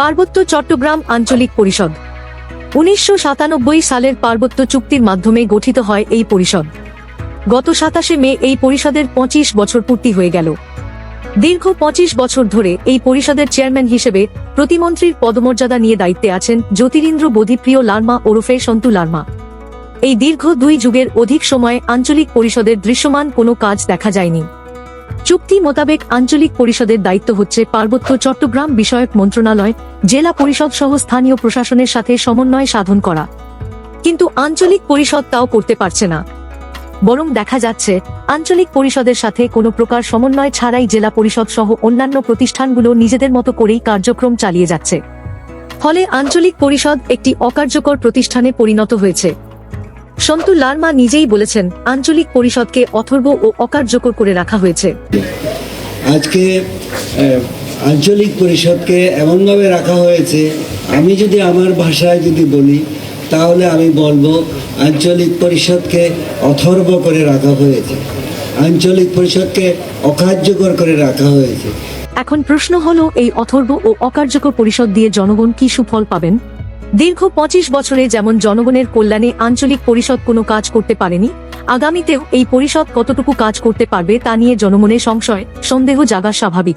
পার্বত্য চট্টগ্রাম আঞ্চলিক পরিষদ। উনিশশো সাতানব্বই সালের পার্বত্য চুক্তির মাধ্যমে গঠিত হয় এই পরিষদ। গত সাতাশে মে এই পরিষদের পঁচিশ বছর পূর্তি হয়ে গেল। দীর্ঘ পঁচিশ বছর ধরে এই পরিষদের চেয়ারম্যান হিসেবে প্রতিমন্ত্রীর পদমর্যাদা নিয়ে দায়িত্বে আছেন জ্যোতিরিন্দ্র বোধিপ্রিয় লার্মা ওরফে সন্তু লার্মা। এই দীর্ঘ দুই যুগের অধিক সময় আঞ্চলিক পরিষদের দৃশ্যমান কোনো কাজ দেখা যায়নি। চুক্তি মোতাবেক আঞ্চলিক পরিষদের দায়িত্ব হচ্ছে পার্বত্য চট্টগ্রাম বিষয়ক মন্ত্রণালয়, জেলা পরিষদ সহ স্থানীয় প্রশাসনের সাথে সমন্বয় সাধন করা। কিন্তু আঞ্চলিক পরিষদ তাও করতে পারছে না। বরং দেখা যাচ্ছে, আঞ্চলিক পরিষদের সাথে কোনো প্রকার সমন্বয় ছাড়াই জেলা পরিষদ সহ অন্যান্য প্রতিষ্ঠানগুলো নিজেদের মতো করেই কার্যক্রম চালিয়ে যাচ্ছে। ফলে আঞ্চলিক পরিষদ একটি অকার্যকর প্রতিষ্ঠানে পরিণত হয়েছে। সন্তু লার্মা নিজেই বলেছেন আঞ্চলিক পরিষদকে অথর্ব ও অকার্যকর করে রাখা হয়েছে। আজকে আঞ্চলিক পরিষদকে এমনভাবে রাখা হয়েছে আমি যদি আমার ভাষায় যদি বলি তাহলে আমি বলব আঞ্চলিক পরিষদকে অথর্ব করে রাখা হয়েছে। আঞ্চলিক পরিষদকে অকার্যকর করে রাখা হয়েছে। এখন প্রশ্ন হলো এই অথর্ব ও অকার্যকর পরিষদ দিয়ে জনগণ কি সুফল পাবেন? দীর্ঘ পঁচিশ বছরে যেমন জনগণের কল্যাণে আঞ্চলিক পরিষদ কোনো কাজ করতে পারেনি, আগামীতেও এই পরিষদ কতটুকু কাজ করতে পারবে তা নিয়ে জনমনে সংশয়, সন্দেহ জাগা স্বাভাবিক।